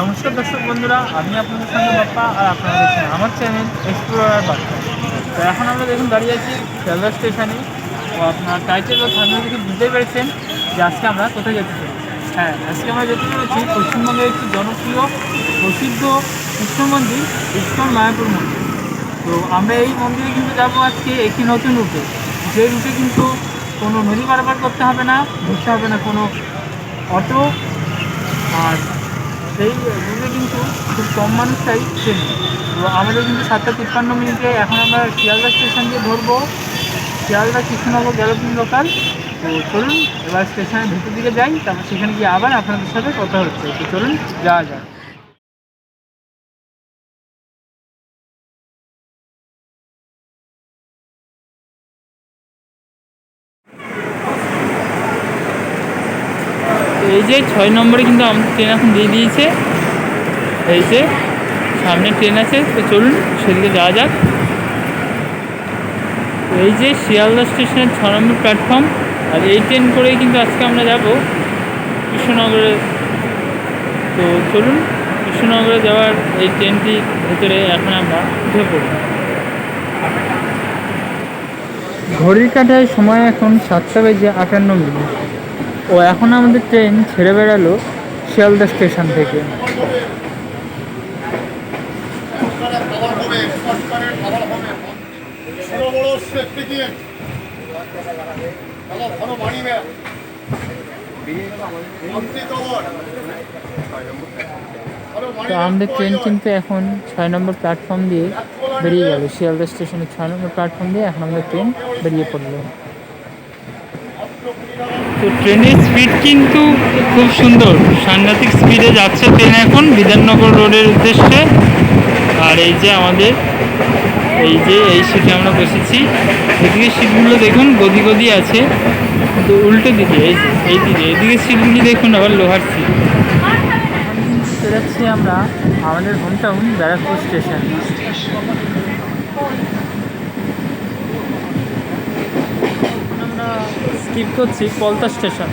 নমস্কার দর্শক বন্ধুরা, আমি আপনাদের সঙ্গে বাপ্পা আর আপনারা দেখছেন আমার চ্যানেল এক্সপ্লোরার বার্তা তো এখন আমরা দেখুন দাঁড়িয়ে আছি শিয়ালদা স্টেশনে তো আপনার টাইটেল ও থামনেল থেকে বুঝতেই পেরেছেন যে আজকে আমরা কোথায় যেতে চাই হ্যাঁ আজকে আমরা যেতে চলেছি পশ্চিমবঙ্গের একটি জনপ্রিয়, প্রসিদ্ধ কৃষ্ণ মন্দির, ইস্কন মায়াপুর মন্দির। তো আমরা এই মন্দিরে কিন্তু যাব আজকে একটি নতুন রুটে। যে রুটে কিন্তু কোনো নদী পারাপার করতে হবে না ঘুরতে হবে না কোনো অটো। আর সেই রুটে কিন্তু খুব কম মানুষটাই ট্রেন তো আমাদের কিন্তু সাতটা তিপ্পান্ন মিনিটে এখন আমরা শিয়ালদা স্টেশন দিয়ে ধরবো। শিয়ালদা কৃষ্ণনগর গ্যালোপিং লোকাল তো চলুন, এবার স্টেশনের ভেতর দিকে যাই, তারপর সেখানে গিয়ে আবার আপনাদের সাথে কথা হচ্ছে। তো চলুন, যাওয়া যাক। এই যে ছয় নম্বরে কিন্তু আমাদের ট্রেন এখন দিয়ে দিয়েছে। এই যে সামনে ট্রেন আছে, তো চলুন সেদিকে যাওয়া যাক। এই যে শিয়ালদা স্টেশনের ছ নম্বর প্ল্যাটফর্ম আর এই ট্রেন করেই কিন্তু আজকে আমরা যাব কৃষ্ণনগরে। তো চলুন কৃষ্ণনগরে যাওয়ার এই ট্রেনটির ভেতরে এখন আমরা উঠে পড়ব। ঘড়ির কাঁটায় সময় এখন সাতটা বেজে আটান্ন মিনিট। ও এখন আমাদের ট্রেন ছেড়ে বেড়ালো শিয়ালদা স্টেশন থেকে। তো আমাদের ট্রেন কিন্তু এখন ছয় নম্বর প্ল্যাটফর্ম দিয়ে বেরিয়ে গেল। শিয়ালদা স্টেশনের ছয় নম্বর প্ল্যাটফর্ম দিয়ে এখন আমাদের ট্রেন বেরিয়ে পড়ল। তো ট্রেনের স্পিড কিন্তু খুব সুন্দর। সাংঘাতিক স্পিডে যাচ্ছে ট্রেন এখন বিধাননগর রোডের উদ্দেশ্যে। আর এই যে আমাদের, এই যে এই সিটে আমরা বসেছি। এদিকে সিটগুলো দেখুন, গদি গদি আছে। তো উল্টো দিকে, এই যে, এই দিকে। এদিকে সিটগুলি দেখুন, আবার লোহার সিট বেরাচ্ছি আমরা আমাদের হোম টাউন ব্যারাকপুর স্টেশন আমরা স্কিপ করছি পলতা স্টেশন।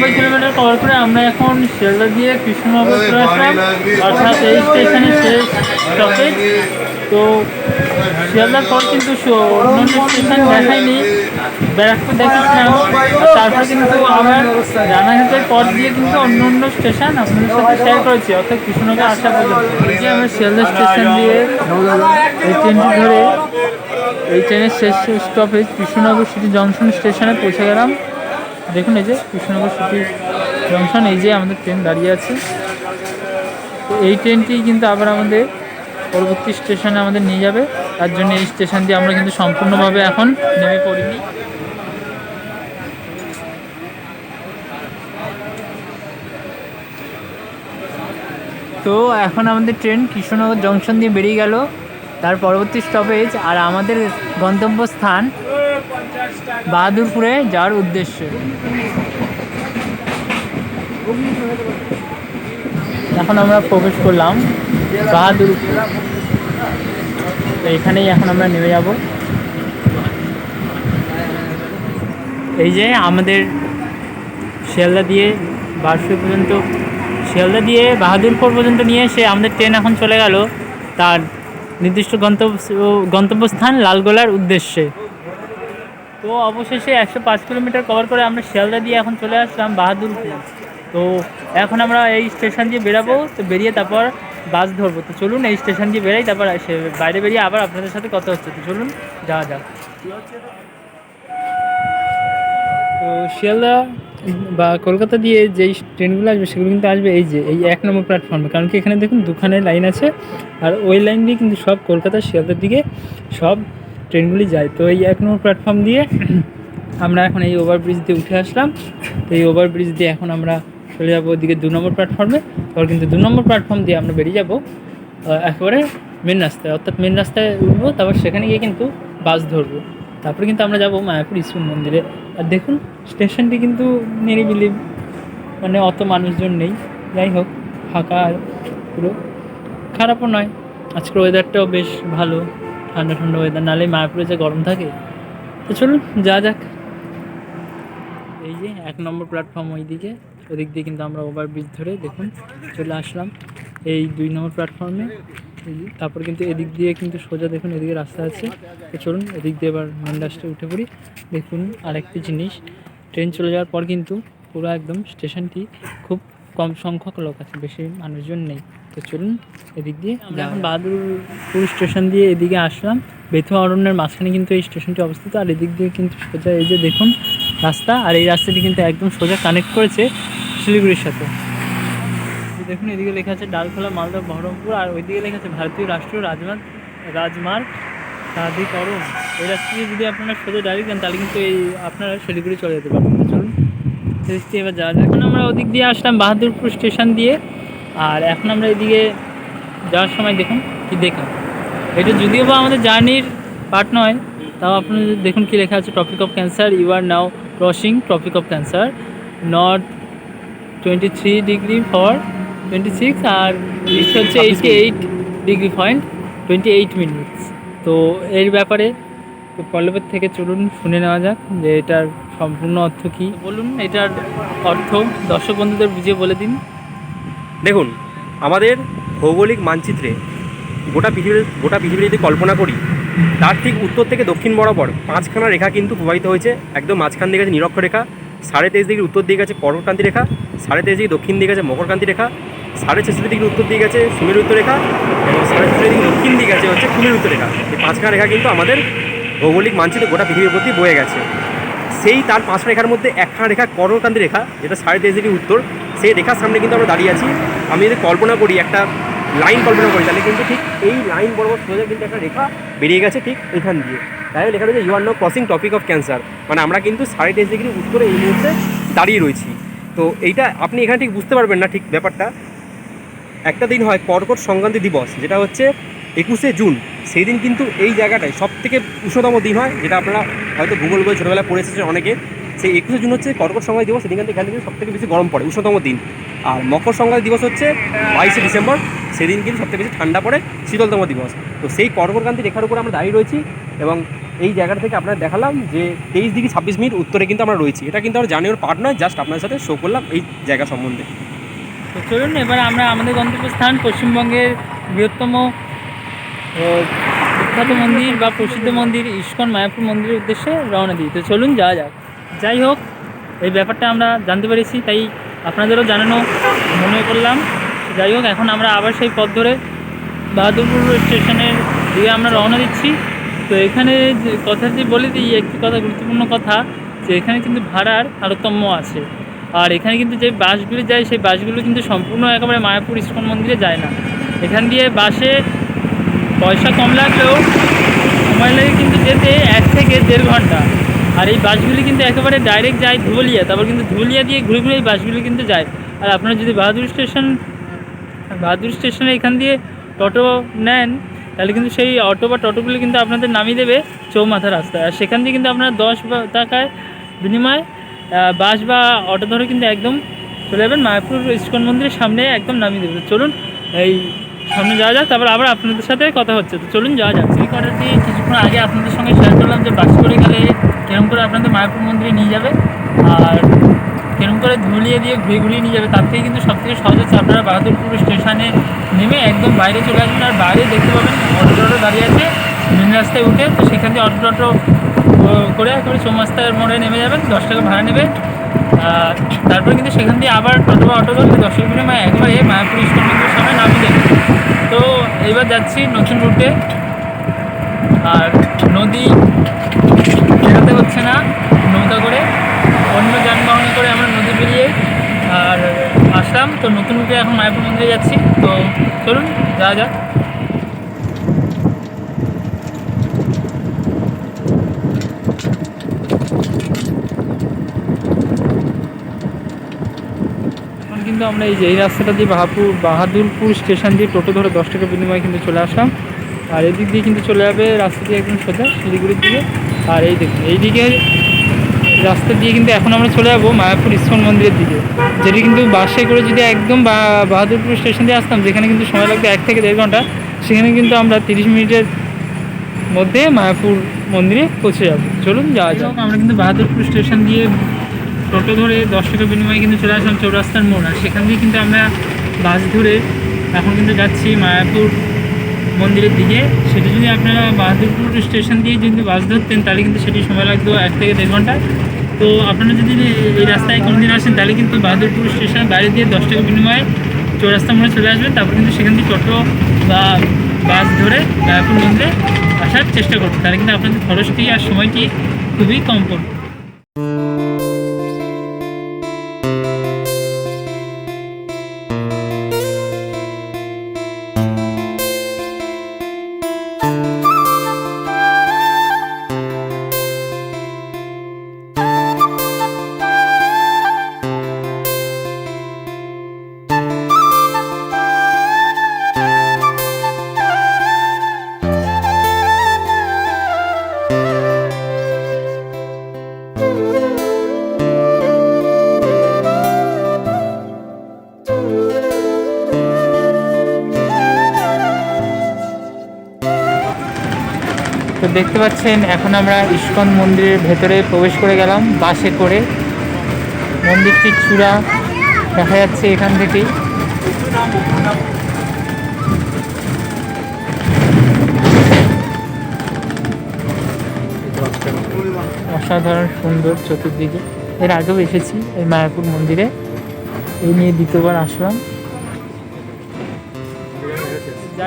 অবশেষে কিলোমিটার কভার করে আমরা এখন শিয়ালদা দিয়ে কৃষ্ণনগর চলে আসলাম। অর্থাৎ এই স্টেশনের শেষ স্টপেজ তো শিয়ালদার পর কিন্তু অন্যান্য স্টেশন দেখায়নি। ব্যারাকপুর দেখেছিলাম তারপর কিন্তু আবার রানাঘাটের পর দিয়ে কিন্তু অন্য অন্য স্টেশন আপনাদের সাথে শেয়ার করেছি। অর্থাৎ কৃষ্ণনগর আসা পর্যন্ত। এই যে আমরা শিয়ালদা স্টেশন দিয়ে এই ট্রেনটি ধরে এই ট্রেনের শেষ স্টপেজ কৃষ্ণনগর সিটি জংশন স্টেশনে পৌঁছে গেলাম। দেখুন এই যে কৃষ্ণনগর সিটি জংশন, এই যে আমাদের ট্রেন দাঁড়িয়ে আছে। তো এই ট্রেনটি কিন্তু আবার আমাদের পরবর্তী স্টেশনে আমাদের নিয়ে যাবে। তার জন্য এই স্টেশন দিয়ে আমরা কিন্তু সম্পূর্ণভাবে এখন নেমে পড়িনি। তো এখন আমাদের ট্রেন কৃষ্ণনগর জংশন দিয়ে বেরিয়ে গেল। তার পরবর্তী স্টপেজ আর আমাদের গন্তব্যস্থান বাহাদুরপুরে যাওয়ার উদ্দেশ্যে। এখন আমরা প্রবেশ করলাম বাহাদুর তো এখানেই এখন আমরা নেমে যাব। এই যে আমাদের শিয়ালদা দিয়ে বারশো পর্যন্ত, শিয়ালদা দিয়ে বাহাদুরপুর পর্যন্ত নিয়ে এসে আমাদের ট্রেন এখন চলে গেল তার নির্দিষ্ট গন্তব্য, গন্তব্যস্থান লালগোলার উদ্দেশ্যে। তো অবশেষে একশো পাঁচ কিলোমিটার কভার করে আমরা শিয়ালদা দিয়ে এখন চলে আসলাম বাহাদুরপুর। তো এখন আমরা এই স্টেশন দিয়ে বেরাবো, তো বেরিয়ে তারপর বাস ধরবো। তো চলুন এই স্টেশন দিয়ে বেরাই, তারপর বাইরে বেরিয়ে আবার আপনাদের সাথে কথা হচ্ছে। তো চলুন, যাওয়া যাক। তো শিয়ালদা বা কলকাতা দিয়ে যেই ট্রেনগুলো আসবে, সেগুলো কিন্তু আসবে এই যে, এই এক নম্বর প্ল্যাটফর্মে কারণ কি এখানে দেখুন দুখানে লাইন আছে, আর ওই লাইন দিয়ে কিন্তু সব কলকাতা, শিয়ালদার দিকে সব ট্রেনগুলি যায়। তো এই এক নম্বর প্ল্যাটফর্ম দিয়ে আমরা এখন এই ওভারব্রিজ দিয়ে উঠে আসলাম। তো এই ওভারব্রিজ দিয়ে এখন আমরা চলে যাব ওদিকে দু নম্বর প্ল্যাটফর্মে তারপর কিন্তু দু নম্বর প্ল্যাটফর্ম দিয়ে আমরা বেরিয়ে যাব একেবারে মেন রাস্তায়। অর্থাৎ মেন রাস্তায় উঠবো, তারপর সেখানে গিয়ে কিন্তু বাস ধরবো। তারপরে কিন্তু আমরা যাব মায়াপুর ইস্কন মন্দিরে। আর দেখুন স্টেশনটি কিন্তু নিরিবিলি মানে অত মানুষজন নেই। যাই হোক, ফাঁকা আর পুরো খারাপও নয়। আজকের ওয়েদারটাও বেশ ভালো। ঠান্ডা ঠান্ডা ওয়েদার নালে মায়াপুরে যে গরম থাকে, তো চলুন যা যাক। এই যে এক নম্বর প্ল্যাটফর্ম ওইদিকে, ওদিক দিয়ে কিন্তু আমরা ওভারব্রিজ ধরে দেখুন চলে আসলাম। এই দুই নম্বর প্ল্যাটফর্মে তারপর কিন্তু এদিক দিয়ে কিন্তু সোজা দেখুন, এদিকে রাস্তা আছে। তো চলুন, এদিক দিয়ে এবার মেন রাস্তায় উঠে পড়ি। দেখুন, আরেকটি জিনিস ট্রেন চলে যাওয়ার পর কিন্তু পুরো একদম স্টেশনটি খুব কম সংখ্যক লোক আছে, বেশি মানুষজন নেই। তো চলুন এদিক দিয়ে এখন বাহাদুরপুর স্টেশন দিয়ে এদিকে আসলাম। বেথুয়া অরণ্যের মাঝখানে কিন্তু এই স্টেশনটি অবস্থিত। আর এদিক দিয়ে কিন্তু সোজা এই যে দেখুন রাস্তা। আর এই রাস্তাটি কিন্তু একদম সোজা কানেক্ট করেছে শিলিগুড়ির সাথে। দেখুন, এদিকে লেখা আছে ডালখোলা, মালদা, বহরমপুর। আর ওইদিকে লেখা আছে ভারতীয় রাষ্ট্রীয় রাজমার্গ রাজমার্গ প্রাধিকরণ। এই রাস্তা দিয়ে যদি আপনারা সোজা ডাইরেক্ট যান, তাহলে কিন্তু এই আপনারা শিলিগুড়ি চলে যেতে পারবেন। চলুন এবার যাওয়া যাক। এখন আমরা ওদিক দিয়ে আসলাম বাহাদুরপুর স্টেশন দিয়ে। আর এখন আমরা এদিকে যাওয়ার সময় দেখুন কি দেখলাম। এটা যদিও বা আমাদের জার্নির পার্ট নয় তাও আপনারা দেখুন কি লেখা আছে topic of cancer you are now crossing topic of cancer not twenty three degree for twenty six আর হচ্ছে eighty eight degree point twenty eight minutes. তো এর ব্যাপারে তো পল্লবের থেকে চলুন শুনে নেওয়া যাক যে এটার সম্পূর্ণ অর্থ কী। বলুন এটার অর্থ দর্শক বন্ধুদের বুঝিয়ে বলে দিন। দেখুন, আমাদের ভৌগোলিক মানচিত্রে গোটা পৃথিবীর, গোটা পৃথিবী যদি কল্পনা করি, তার ঠিক উত্তর থেকে দক্ষিণ বরাবর পাঁচখানা রেখা কিন্তু প্রবাহিত হয়েছে। একদম মাঝখান দিকে আছে নিরক্ষ রেখা, সাড়ে তেইশ ডিগ্রি উত্তর দিকে আছে কর্কটক্রান্তি রেখা, সাড়ে তেইশ ডিগ্রি দক্ষিণ দিকে আছে মকরক্রান্তি রেখা, সাড়ে ছেষট্টি ডিগ্রি উত্তর দিকে আছে সুমেরুত্তর রেখা এবং সাড়ে ছেষট্টি ডিগ্রি দক্ষিণ দিকে আছে হচ্ছে কুমেরুত্তর রেখা। এই পাঁচখানা রেখা কিন্তু আমাদের ভৌগোলিক মানচিত্রে গোটা পৃথিবীর প্রতি বয়ে গেছে। সেই তার পাঁচটা রেখার মধ্যে একখানা রেখা কর্ণকান্তি রেখা, যেটা সাড়ে তেইশ ডিগ্রি উত্তর, সেই রেখার সামনে কিন্তু আমরা দাঁড়িয়ে আছি। আমি যদি কল্পনা করি, একটা লাইন কল্পনা করি, তাহলে কিন্তু ঠিক এই লাইন বরাবর সোজা কিন্তু একটা রেখা বেরিয়ে গেছে ঠিক এখান দিয়ে। তাই লেখা রয়েছে you are no crossing topic of cancer মানে আমরা কিন্তু সাড়ে তেইশ ডিগ্রি উত্তরে এই মুহূর্তে দাঁড়িয়ে রয়েছি। তো এইটা আপনি এখানে ঠিক বুঝতে পারবেন না ঠিক ব্যাপারটা। একটা দিন হয় কর্কট সংক্রান্তি দিবস, যেটা হচ্ছে একুশে জুন, সেই দিন কিন্তু এই জায়গাটায় সব থেকে উষ্ণতম দিন হয়, যেটা আপনারা হয়তো ভূগোল বই ছোটোবেলায় পড়ে এসেছেন অনেকে। সেই একুশে জুন হচ্ছে কর্কট সংক্রান্তি দিবস, সেদিন কিন্তু এখান থেকে সব থেকে বেশি গরম পড়ে, উষ্ণতম দিন। আর মকর সংক্রান্তি দিবস হচ্ছে বাইশে ডিসেম্বর, সেদিন কিন্তু সবথেকে বেশি ঠান্ডা পড়ে, শীতলতম দিবস। তো সেই কর্কটক্রান্তি রেখার উপর আমরা দাঁড়িয়ে রয়েছি এবং এই জায়গাটা থেকে আপনারা দেখালাম যে তেইশ ডিগ্রি ছাব্বিশ মিনিট উত্তরে কিন্তু আমরা রয়েছি। এটা কিন্তু আমরা জানিওর পার্ট নয়, জাস্ট আপনার সাথে শো করলাম এই জায়গা সম্বন্ধে। তো চলুন, এবার আমরা আমাদের গন্তব্যস্থান পশ্চিমবঙ্গের বৃহত্তম বিখ্যাত মন্দির বা প্রসিদ্ধ মন্দির ইস্কন মায়াপুর মন্দিরের উদ্দেশ্যে রওনা দিই। তো চলুন, যাওয়া যাক। যাই হোক, এই ব্যাপারটা আমরা জানতে পেরেছি, তাই আপনাদেরও জানানো মনে করলাম। যাই হোক, এখন আমরা আবার সেই পথ ধরে বাহাদুরপুর স্টেশনের দিকে আমরা রওনা দিচ্ছি। তো এখানে যে কথা যে বলে দিই একটি কথা গুরুত্বপূর্ণ কথা যে এখানে কিন্তু ভাড়ার তারতম্য আছে। আর এখানে কিন্তু যে বাসগুলি যায়, সেই বাসগুলো কিন্তু সম্পূর্ণ একেবারে মায়াপুর ইস্কন মন্দিরে যায় না। এখান দিয়ে বাসে পয়সা কম লাগলেও সময় লাগে কিন্তু যেতে এক থেকে দেড় ঘণ্টা। আর এই বাসগুলি কিন্তু একেবারে ডাইরেক্ট যায় ধুবুলিয়া তারপর কিন্তু ধুবুলিয়া দিয়ে ঘুরে ঘুরে এই বাসগুলি কিন্তু যায়। আর আপনারা যদি বাহাদুর স্টেশন, বাহাদুর স্টেশনে এখান দিয়ে টোটো নেন, তাহলে কিন্তু সেই অটো বা টোটোগুলি কিন্তু আপনাদের নামিয়ে দেবে চৌমাথা রাস্তায় আর সেখান দিয়ে কিন্তু আপনারা দশ টাকায় বিনিময়ে বাস বা অটো ধরে কিন্তু একদম চলে যাবেন। মায়াপুর ইস্কন মন্দিরের সামনে একদম নামিয়ে দেবে। চলুন, এই সামনে যাওয়া যাক, তারপর আবার আপনাদের সাথে কথা হচ্ছে। তো চলুন যাওয়া যাক। সেই কথা দিয়ে কিছুক্ষণ আগে আপনাদের সঙ্গে শেয়ার করলাম যে বাস করে গেলে কেরম করে আপনাদের মায়াপুর মন্দিরে নিয়ে যাবে আর কেরম করে ধুলিয়ে দিয়ে ঘুরে ঘুরিয়ে নিয়ে যাবে, তার থেকে কিন্তু সব থেকে সহজ হচ্ছে আপনারা বাহাদুরপুর স্টেশনে নেমে একদম বাইরে চলে আসবেন আর বাইরে দেখতে পাবেন অটো টোটো দাঁড়িয়ে আছে মেন রাস্তায় উঠে, তো সেখান থেকে অটো টোটো করে একেবারে চৌমাস্তার মোড়ে নেমে যাবেন, দশ টাকা ভাড়া নেবে। তারপরে কিন্তু সেখান দিয়ে আবার টোটো বা অটো ধরলে দশ টাকা একবারে মায়াপুর স্কুল মন্দিরের সামনে নামিয়ে তো এবার যাচ্ছি নতুন রুটে। আর নদী বেরোতে হচ্ছে না, নৌকা করে। অন্য যানবাহন করে আমরা নদী বেরিয়ে আর আসলাম। তো নতুন রুটে এখন মায়াপুর মন্দিরে যাচ্ছি। তো চলুন, যাওয়া যাক এখন কিন্তু আমরা এই যে, এই রাস্তাটা দিয়ে বাহাপুর, বাহাদুরপুর স্টেশন দিয়ে টোটো ধরে দশ টাকা বিনিময়ে কিন্তু চলে আসলাম। আর এদিক দিয়ে কিন্তু চলে যাবে রাস্তা দিয়ে একদম সোজা শিলিগুড়ির দিকে। আর এই দেখুন এইদিকে রাস্তা দিয়ে কিন্তু এখন আমরা চলে যাব মায়াপুর ইস্কন মন্দিরের দিকে। যেটি কিন্তু বাসে করে যদি একদম বাহাদুরপুর স্টেশন দিয়ে আসতাম, যেখানে কিন্তু সময় লাগতো এক থেকে দেড় ঘণ্টা, সেখানে কিন্তু আমরা তিরিশ মিনিটের মধ্যে মায়াপুর মন্দিরে পৌঁছে যাব। চলুন যাওয়া যাক। আমরা কিন্তু বাহাদুরপুর স্টেশন দিয়ে টোটো ধরে দশ টাকা বিনিময়ে কিন্তু চলে আসলাম চৌরাস্তার মোড়। আর সেখান দিয়ে কিন্তু আমরা বাস ধরে এখন কিন্তু যাচ্ছি মায়াপুর মন্দিরের দিকে। সেটা যদি আপনারা বাহাদুরপুর স্টেশন দিয়ে যদি বাস ধরতেন, তাহলে কিন্তু সেটি সময় লাগতো এক থেকে দেড় ঘণ্টা। তো আপনারা যদি এই রাস্তায় কোনোদিন আসেন, তাহলে কিন্তু বাহাদুরপুর স্টেশন বাইরে দিয়ে দশ টাকা বিনিময়ে চৌরাস্তা মোড়ে চলে আসবেন। তারপর কিন্তু সেখান থেকে টোটো বা বাস ধরে মায়াপুর মন্দিরে আসার চেষ্টা করবেন। তাহলে কিন্তু আপনাদের খরচটি আর সময়টি খুবই কম পড়বে। দেখতে পাচ্ছেন, এখন আমরা ইস্কন মন্দিরের ভেতরে প্রবেশ করে গেলাম, বাসে করে। মন্দিরটির চূড়া দেখা যাচ্ছে এখান থেকেই। অসাধারণ সুন্দর চতুর্দিকে। এর আগেও এসেছি এই মায়াপুর মন্দিরে। এই নিয়ে দ্বিতীয়বার আসলাম।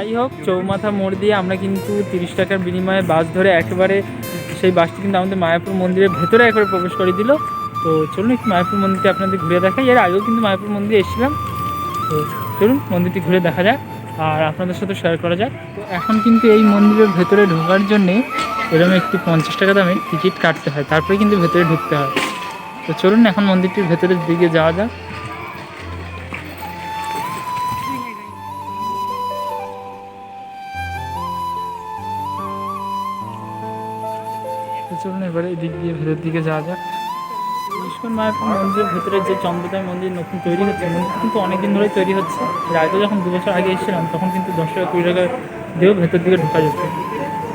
যাই হোক, চৌমাথা মোড় দিয়ে আমরা কিন্তু তিরিশ টাকার বিনিময়ে বাস ধরে একেবারে সেই বাসটি কিন্তু আমাদের মায়াপুর মন্দিরের ভেতরে একবারে প্রবেশ করে দিল। তো চলুন একটু মায়াপুর মন্দিরটি আপনাদের ঘুরে দেখাই। এর আগেও কিন্তু মায়াপুর মন্দিরে এসেছিলাম। তো চলুন মন্দিরটি ঘুরে দেখা যাক আর আপনাদের সাথে শেয়ার করা যাক। তো এখন কিন্তু এই মন্দিরের ভেতরে ঢোকার জন্যে এরকম একটু পঞ্চাশ টাকা দামে টিকিট কাটতে হয়। তারপরে কিন্তু ভেতরে ঢুকতে হয়। তো চলুন এখন মন্দিরটির ভেতরের দিকে যাওয়া যাক। এদিক দিয়ে ভেতর দিকে যাওয়া যাক। ইস্কন মায়াপুর মন্দিরের ভেতরে যে চন্দ্রদায় মন্দির নতুন তৈরি হচ্ছে মন্দির কিন্তু অনেকদিন ধরেই তৈরি হচ্ছে। এর যখন দু বছর আগে এসেছিলাম, তখন কিন্তু দশ টাকা কুড়ি টাকা দিয়েও ভেতর দিকে ঢোকা যেত।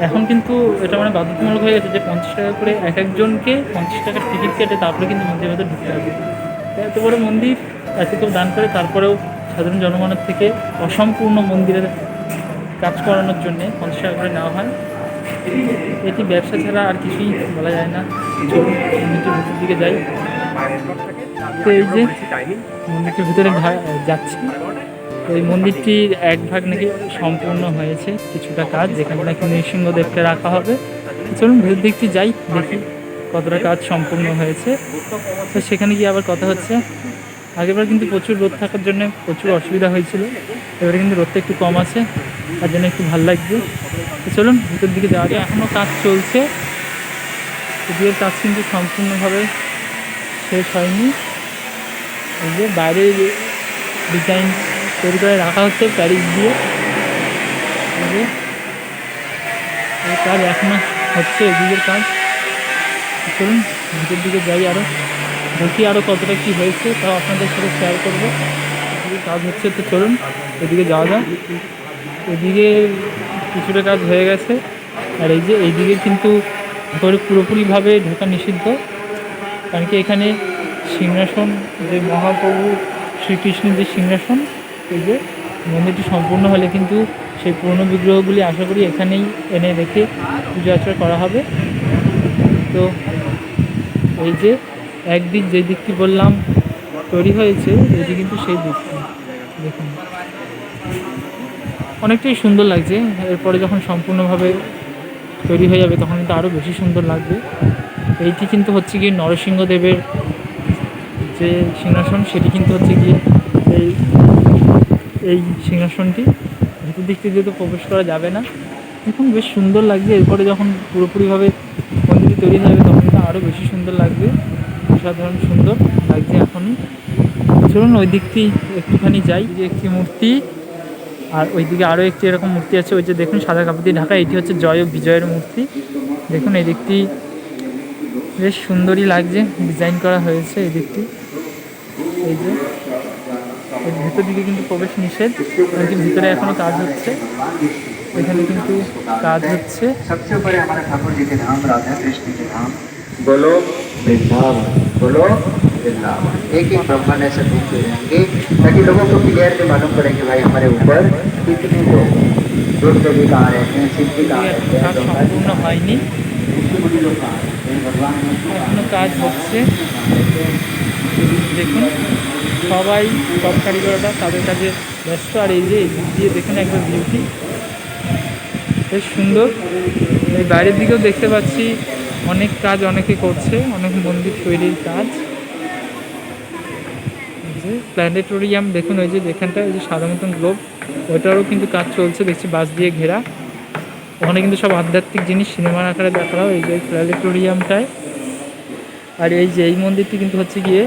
এখন কিন্তু এটা মানে বাধ্যতামূলক হয়ে গেছে যে পঞ্চাশ টাকা করে এক একজনকে পঞ্চাশ টাকার টিকিট কেটে তারপরে কিন্তু মন্দিরের ভেতর ঢুকতে হবে। এত বড় মন্দির, এত কেউ দান করে, তারপরেও সাধারণ জনগণের থেকে অসম্পূর্ণ মন্দিরের কাজ করানোর জন্যে পঞ্চাশ টাকা করে নেওয়া হয়। এটি ব্যবসা ছাড়া আর কিছুই বলা যায় না। চলুন, মন্দিরটির ভিতর দিকে যাই। তো এই যে মন্দিরটির ভিতরে যাচ্ছি। তো এই মন্দিরটির এক ভাগ নাকি সম্পূর্ণ হয়েছে কিছুটা কাজ, যেখানে নাকি নৃসিংহদেবকে রাখা হবে। চলুন, ভিতর দিকটি যাই, দেখি কতটা কাজ সম্পূর্ণ হয়েছে। তো সেখানে গিয়ে আবার কথা হচ্ছে আগেরবার কিন্তু প্রচুর রোদ থাকার জন্য প্রচুর অসুবিধা হয়েছিল। এবারে কিন্তু রোদটা একটু কম আছে, তার জন্য একটু ভালো লাগবে তো চলুন, ভিতর দিকে যাওয়া যায় এখনও কাজ চলছে। বিয়ের কাজ কিন্তু সম্পূর্ণভাবে শেষ হয়নি। এই যে বাইরে ডিজাইন তৈরি করে রাখা হচ্ছে প্যারিস দিয়ে। এই কাজ এখনও হচ্ছে এদিকের কাজ। চলুন, ভিতর দিকে যাই আরও দেখি আরও কতটা কী হয়েছে, তাও আপনাদের সাথে শেয়ার করব। কাজ হচ্ছে তো চলুন, এদিকে যাওয়া যাক। এদিকে কিছুটা কাজ হয়ে গেছে, আর এই যে এইদিকে কিন্তু ভেতরে পুরোপুরিভাবে ঢোকা নিষিদ্ধ। কারণ কি এখানে সিংহাসন, যে মহাপ্রভু শ্রীকৃষ্ণের যে সিংহাসন, এই যে মন্দিরটি সম্পূর্ণ হলে কিন্তু সেই পুরনো বিগ্রহগুলি আশা করি এখানেই এনে রেখে পুজো আর্চনা করা হবে। তো এই যে একদিক যে দিকটি বললাম তৈরি হয়েছে, এটি কিন্তু সেই দিকটি। দেখুন। অনেকটাই সুন্দর লাগছে। এরপরে যখন সম্পূর্ণভাবে তৈরি হয়ে যাবে, তখন কিন্তু আরও বেশি সুন্দর লাগবে। এইটি কিন্তু হচ্ছে গিয়ে নরসিংহদেবের যে সিংহাসন, সেটি কিন্তু হচ্ছে গিয়ে এই এই সিংহাসনটি। ভিতর দিক থেকে যেহেতু প্রবেশ করা যাবে না, দেখুন বেশ সুন্দর লাগছে। এরপরে যখন পুরোপুরিভাবে মন্দিরটি তৈরি হয়ে যাবে, তখন কিন্তু আরও বেশি সুন্দর লাগবে। অসাধারণ সুন্দর লাগছে এখনই। চলুন ওই দিকটি একটুখানি যাই, যে একটি মূর্তি, আর ওইদিকে আরও একটি এরকম মূর্তি আছে, ওই যে দেখুন সাদা কাপড় দিয়ে ঢাকা, এটি হচ্ছে জয় বিজয়ের মূর্তি। দেখুন এই দিকটি বেশ সুন্দরই লাগছে, ডিজাইন করা হয়েছে এই দিকটি। এই যে, এর ভেতর দিকে কিন্তু প্রবেশ নিষেধ, এমনকি ভিতরে এখনও কাজ হচ্ছে। এখানে কিন্তু কাজ হচ্ছে। বলো बड़े हमारे ठाकुर जी के धाम राधा कृष्ण के धाम बोलो वृंदावन बोलो वृंदावन एक एक ब्राह्मण ऐसे घूमते रहेंगे ताकि लोगों को क्लियर से मालूम पड़े कि भाई हमारे ऊपर कितने लोग दुर्ग भी कहाँ रहते हैं सिद्ध भी कहाँ रहते हैं কাজ সম্পূর্ণ হয়নি ऋषि लोग कहाँ रहते हैं भगवान এখনো কাজ হচ্ছে দেখুন সবাই সব কারিগররা তাদের কাজে ব্যস্ত আর এই যে এই দিক দিয়ে দেখুন একবার বিউটি বেশ সুন্দর এই বাইরের দিকেও দেখতে পাচ্ছি অনেক কাজ অনেকে করছে, অনেক মন্দির তৈরির কাজ। যে প্ল্যানেটোরিয়াম, দেখুন ওই যে যেখানটা ওই যে সাদা মতন গ্লোব ওইটারও কিন্তু কাজ চলছে, দেখছি বাঁশ দিয়ে ঘেরা। ওখানে কিন্তু সব আধ্যাত্মিক জিনিস, সিনেমার আকারে দেখা হয় এই যে প্ল্যানেটোরিয়ামটায়। আর এই যে এই মন্দিরটি কিন্তু হচ্ছে গিয়ে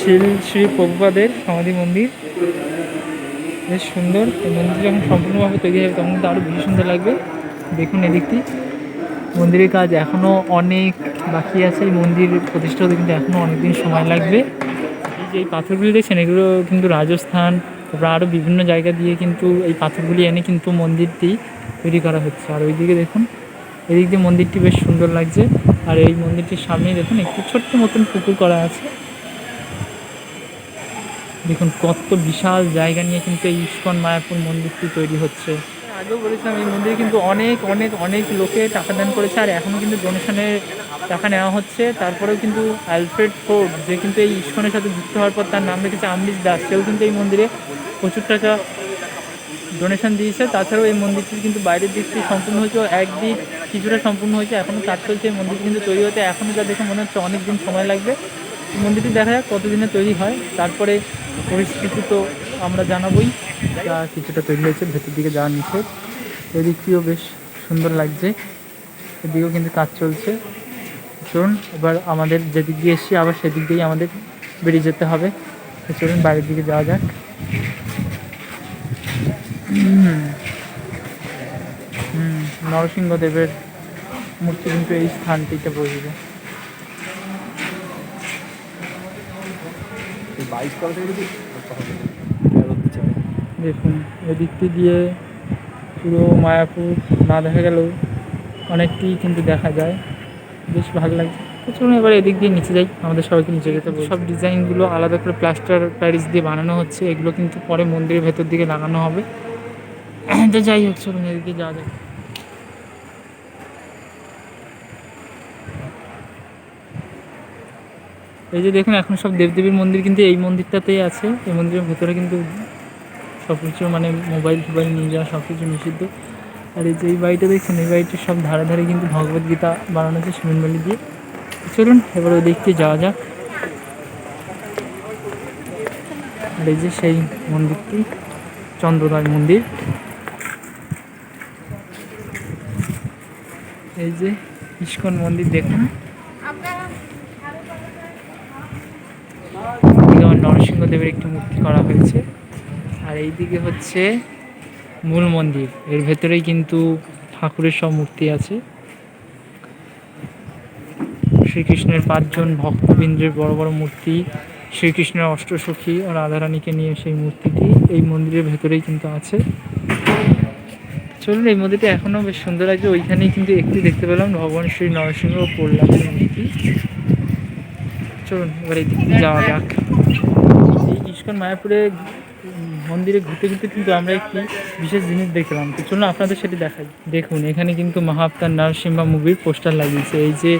শিল, শ্রী প্রভুপাদের সমাধি মন্দির। বেশ সুন্দর, এই মন্দির যখন সম্পূর্ণভাবে তৈরি হবে তখন কিন্তু আরও বেশি সুন্দর লাগবে। দেখুন এদিকটি। মন্দিরের কাজ এখনও অনেক বাকি আছে, এই মন্দির প্রতিষ্ঠা হতে কিন্তু এখনও অনেক দিন সময় লাগবে। এই যে এই পাথরগুলি দেখছেন, এগুলো কিন্তু রাজস্থান, তারপর আরও বিভিন্ন জায়গা দিয়ে কিন্তু এই পাথরগুলি এনে কিন্তু মন্দিরটি তৈরি করা হচ্ছে। আর ওইদিকে দেখুন, এদিক দিয়ে মন্দিরটি বেশ সুন্দর লাগছে। আর এই মন্দিরটির সামনেই দেখুন, একটু ছোট্ট মতন পুকুর করা আছে। দেখুন, কত বিশাল জায়গা নিয়ে কিন্তু এই ইস্কন মায়াপুর মন্দিরটি তৈরি হচ্ছে। আগেও বলেছিলাম, এই মন্দিরে কিন্তু অনেক অনেক অনেক লোকে টাকা দান করেছে, আর এখনও কিন্তু ডোনেশনের টাকা নেওয়া হচ্ছে। তারপরেও কিন্তু অ্যালফ্রেড ফোর্ড যে কিন্তু এই ইস্কনের সাথে যুক্ত হওয়ার পর তার নাম রেখেছে আমরিশ দাস, সেও কিন্তু এই মন্দিরে প্রচুর টাকা ডোনেশন দিয়েছে। তাছাড়াও এই মন্দিরটি কিন্তু বাইরের দিকটি সম্পূর্ণ হয়েছে একদিক কিছুটা সম্পূর্ণ হয়েছে এখনও কাজ চলছে, এই মন্দিরটি কিন্তু তৈরি হতে এখনও যা দেখে মনে হচ্ছে অনেক দিন সময় লাগবে। মন্দিরটি দেখা যাক কতদিনে তৈরি হয়। তারপরে পরিস্থিতি তো আমরা জানাবোই। যা কিছুটা তৈরি হয়েছে, ভেতর দিকে যাওয়ার নিষেধ। এদিকটিও বেশ সুন্দর লাগছে। এদিকেও কিন্তু কাজ চলছে। চলুন, এবার আমাদের যেদিক দিয়ে এসছি, আবার সেদিক দিয়েই আমাদের বেরিয়ে যেতে হবে। চলুন, বাইরের দিকে যাওয়া যাক। নরসিংহদেবের মূর্তি কিন্তু এই স্থানটিতে বসবে। দেখুন এদিকটি দিয়ে পুরো মায়াপুর না দেখা গেলেও অনেকটি কিন্তু দেখা যায়। বেশ ভালো লাগছে। তো চলুন এবার এদিক দিয়ে নিচে যাই। আমাদের সবাইকে নিচে যেতে হবে। সব ডিজাইনগুলো আলাদা করে প্লাস্টার প্যারিস দিয়ে বানানো হচ্ছে। এগুলো কিন্তু পরে মন্দিরের ভেতর দিকে লাগানো হবে। তো যাই হোক, চলুন এদিকে যাওয়া যাক। এই যে দেখুন, এখন সব দেবদেবীর মন্দির কিন্তু এই মন্দিরটাতেই আছে। এই মন্দিরের ভেতরে কিন্তু সব কিছু মানে মোবাইল ফোবাইল নিয়ে যাওয়া সব কিছু নিষিদ্ধ। আর এই যে এই বাড়িটা দেখছেন এই বাড়িটির সব ধারে ধারে কিন্তু ভগবদ গীতা বানানো হচ্ছে সিমেন্ট বালি দিয়ে। চলুন, এবার ওই দিক যাওয়া যাক। আর এই যে সেই মন্দিরটি চন্দ্রদয় মন্দির। এই যে ইস্কন মন্দির, দেখুন। এদিকে নরসিংহদেবের একটি মূর্তি করা হয়েছে। আর এইদিকে হচ্ছে মূল মন্দির। এর ভেতরেই কিন্তু ঠাকুরের সব মূর্তি আছে। শ্রীকৃষ্ণের পাঁচজন ভক্তবৃন্দের বড় বড় মূর্তি, শ্রীকৃষ্ণের অষ্টসখী ও রাধারানীকে নিয়ে সেই মূর্তিটি এই মন্দিরের ভেতরেই কিন্তু আছে। চলুন, এই মন্দিরটা এখনও বেশ সুন্দর লাগছে। ওইখানেই কিন্তু একটি দেখতে পেলাম ভগবান শ্রী নরসিংহ পড়লাম চলুন এবার এই দিক যাওয়া যাক। এই ইস্কন মায়াপুরে মন্দিরে ঘুরতে ঘুরতে কিন্তু আমরা একটি বিশেষ জিনিস দেখলাম। তো চলুন আপনাদের সেটি দেখাই। দেখুন, এখানে কিন্তু মহাবতার নরসিংহা মুভির পোস্টার লাগিয়েছে। এই যে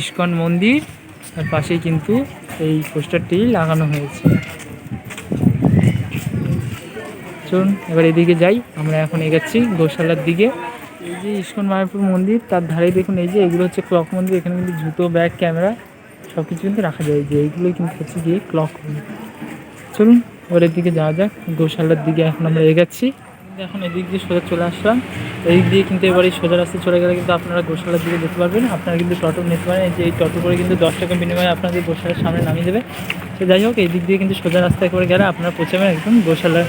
ইস্কন মন্দির, তার পাশেই কিন্তু এই পোস্টারটি লাগানো হয়েছে। চলুন, এবার এদিকে যাই। আমরা এখন এগাচ্ছি গোশালার দিকে। এই যে ইস্কন মায়াপুর মন্দির, তার ধারে দেখুন, এই যে এগুলো হচ্ছে ক্লক মন্দির। এখানে কিন্তু জুতো, ব্যাগ, ক্যামেরা সব কিছু কিন্তু রাখা যায়। যে এইগুলোই কিন্তু হচ্ছে গিয়ে ক্লক চলুন এবার এদিকে যাওয়া যাক। গোশালার দিকে এখন আমরা এগাচ্ছি। এখন এদিক দিয়ে সোজা চলে আসলাম। এদিক দিয়ে কিন্তু এবার সোজা রাস্তায় চলে গেলে কিন্তু আপনারা গোশালার দিকে যেতে পারবেন। আপনারা কিন্তু টোটো নিতে পারেন। যে এই টোটো করে কিন্তু দশ টাকা বিনিময়ে আপনাদের গোশালার সামনে নামিয়ে দেবে। তো যাই হোক, এই দিক দিয়ে কিন্তু সোজা রাস্তায় করে গেলে আপনারা পৌঁছাবেন একদম গোশালার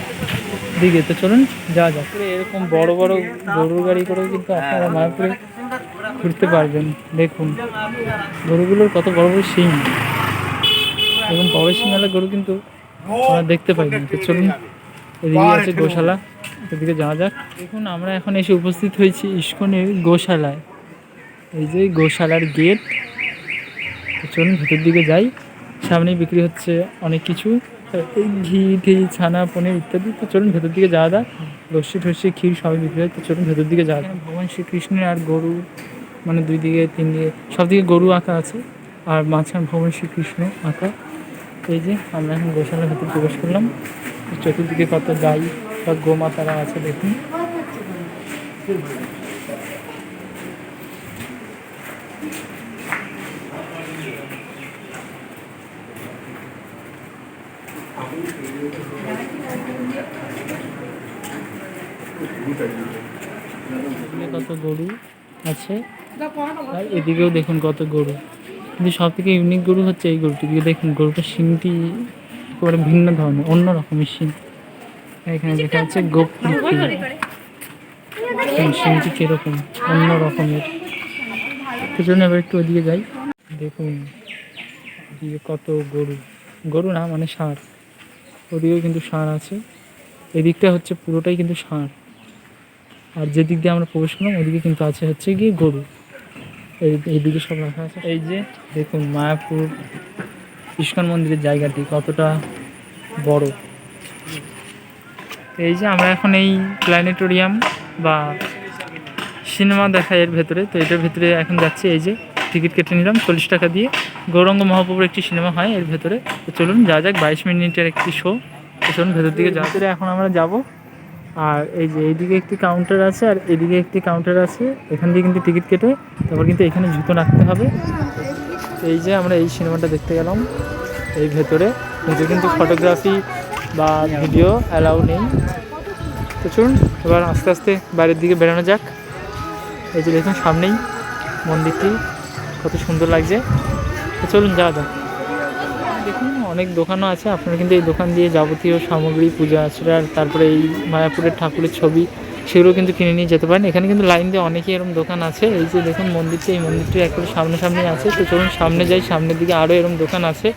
দিকে। তো চলুন, যাওয়া যাক। এরকম বড় বড় গরুর গাড়ি করেও কিন্তু আপনারা মায়াপুরে ঘুরতে পারবেন। দেখুন, গরুগুলোর কত বড় বড় শিং। এবং শিঙালা গরু কিন্তু আমরা দেখতে পাই না। তো চলুন, এদিকে আছে গোশালা, এদিকে যাওয়া যাক। দেখুন, আমরা এখন এসে উপস্থিত হয়েছি ইস্কনের গোশালায়। এই যে গোশালার গেট। চলুন, ভেতর দিকে যাই। সামনেই বিক্রি হচ্ছে অনেক কিছু। ঘি ঘি, ছানা, পনির ইত্যাদি। তো চলুন, ভেতর দিকে যাওয়া যাক। লস্যি, টস্যি, ক্ষীর সবই বিক্রি হয়। তো চলুন, ভেতর দিকে যাওয়া যাক। ভগবান শ্রীকৃষ্ণের আর গরু মানে দুই দিকে, তিন দিকে, সব দিকে গরু আঁকা আছে। আর মাঝখানে ভগবান শ্রীকৃষ্ণ আঁকা। এই যে আমরা এখন গোশালার ভেতর প্রবেশ করলাম। চতুর্দিকে কত গাই বা গোমাতারা আছে দেখুন। কত গরু আছে? আর এদিকেও দেখুন কত গরু। কিন্তু সব থেকে ইউনিক গরু হচ্ছে এই গরুটি। দিকে দেখুন গরুটার শিংটি একেবারে ভিন্ন ধরনের অন্য রকমের শিং। এখানে দেখা যাচ্ছে গোপ্রীতি শিংটি কীরকম অন্য রকমের। তো জন্য এবার একটু ওদিকে যাই। দেখুন এদিকে কত গরু। গরু না মানে ষাঁড়। ওদিকেও কিন্তু ষাঁড় আছে। এদিকটা হচ্ছে পুরোটাই কিন্তু ষাঁড়। আর যেদিক দিয়ে আমরা প্রবেশ করলাম ওদিকে কিন্তু আছে হচ্ছে গিয়ে গরু। এইদিকে সব রাখা আছে। এই যে দেখুন মায়াপুর ইস্কন মন্দিরের জায়গাটি কতটা বড়। এই যে আমরা এখন এই প্ল্যানেটোরিয়াম বা সিনেমা দেখা এর ভেতরে। তো এটার ভেতরে এখন যাচ্ছে, এই যে টিকিট কেটে নিলাম চল্লিশ টাকা দিয়ে। গৌরঙ্গ মহাপ্রভুর একটি সিনেমা হয় এর ভেতরে। তো চলুন যা যাক, বাইশ মিনিটের একটি শো চলুন, ভেতর দিকে যাওয়া ভেতরে এখন আমরা যাব। আর এই যে এইদিকে একটি কাউন্টার আছে আর এদিকে একটি কাউন্টার আছে। এখান দিয়ে কিন্তু টিকিট কেটে তারপর কিন্তু এখানে জুতো রাখতে হবে। এই যে আমরা এই সিনেমাটা দেখতে গেলাম। এই ভেতরে ভেতরে কিন্তু ফটোগ্রাফি বা ভিডিও অ্যালাউ নেই। তো চলুন, এবার আস্তে আস্তে বাইরের দিকে বেরোনো যাক। এই যে দেখুন সামনেই মন্দিরটি, কত সুন্দর লাগছে। তো চলুন যাওয়া যাক। অনেক দোকানও আছে, আপনারা কিন্তু এই দোকান দিয়ে যাবতীয় সামগ্রী, পূজা আচরা তারপরে এই মায়াপুরের ঠাকুরের ছবি, সেগুলো কিন্তু কিনে নিয়ে যেতে পারেন। এখানে কিন্তু লাইন দিয়ে অনেকেই এরকম দোকান আছে, এই যে দেখুন মন্দিরটি, এই মন্দিরটি একবারে সামনে সামনে আছে। তো চলুন সামনে যাই, সামনের দিকে আরও এরকম দোকান আছে।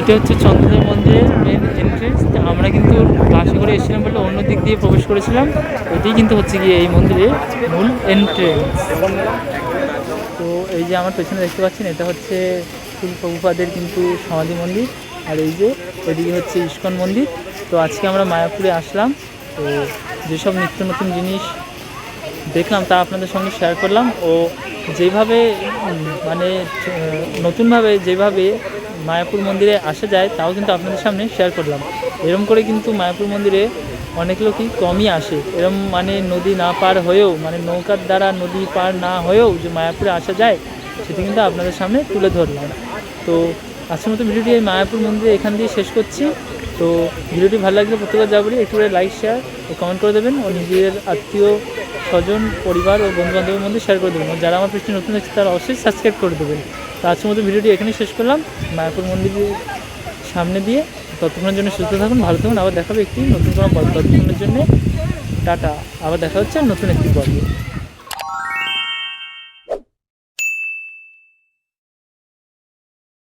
এইটা হচ্ছে চন্দ্রদেব মন্দিরের মেন এন্ট্রেন্স আমরা কিন্তু বাসে করে এসেছিলাম বলে অন্য দিক দিয়ে প্রবেশ করেছিলাম। এটাই কিন্তু হচ্ছে গিয়ে এই মন্দিরের মূল এন্ট্রেন্স তো এই যে আমার পেছনে দেখতে পাচ্ছেন, এটা হচ্ছে প্রভুপাদের কিন্তু সমাধি মন্দির। আর এই যে এদিকে হচ্ছে ইস্কন মন্দির। তো আজকে আমরা মায়াপুরে আসলাম। তো যেসব নিত্য নতুন জিনিস দেখলাম, তা আপনাদের সঙ্গে শেয়ার করলাম। ও যেভাবে মানে নতুনভাবে যেভাবে মায়াপুর মন্দিরে আসা যায়, তাও কিন্তু আপনাদের সামনে শেয়ার করলাম। এরম করে কিন্তু মায়াপুর মন্দিরে অনেক লোকই কমই আসে। এরম মানে নদী না পার হয়েও মানে নৌকার দ্বারা নদী পার না হয়েও যে মায়াপুরে আসা যায়, সেটা কিন্তু আপনাদের সামনে তুলে ধরলাম। তো আজকের মতো ভিডিওটি এই মায়াপুর মন্দিরে এখান দিয়ে শেষ করছি। তো ভিডিওটি ভালো লাগলে প্রত্যেকবার যাব একটু করে লাইক শেয়ার ও কমেন্ট করে দেবেন ও নিজের আত্মীয়, স্বজন, পরিবার ও বন্ধু বান্ধবের মধ্যে শেয়ার করে দেবেন। যারা আমার পেজটি নতুন আছে তারা অবশ্যই সাবস্ক্রাইব করে দেবেন। তো আজকের মতো ভিডিওটি এখানেই শেষ করলাম। মায়াপুর মন্দিরের সামনে দিয়ে ততক্ষণের জন্য সুস্থ থাকুন, ভালো থাকুন। আবার দেখাবে একটি নতুন কোনো পর্ব ততক্ষণের জন্য। টাটা। আবার দেখা হচ্ছে নতুন একটি পর্বে।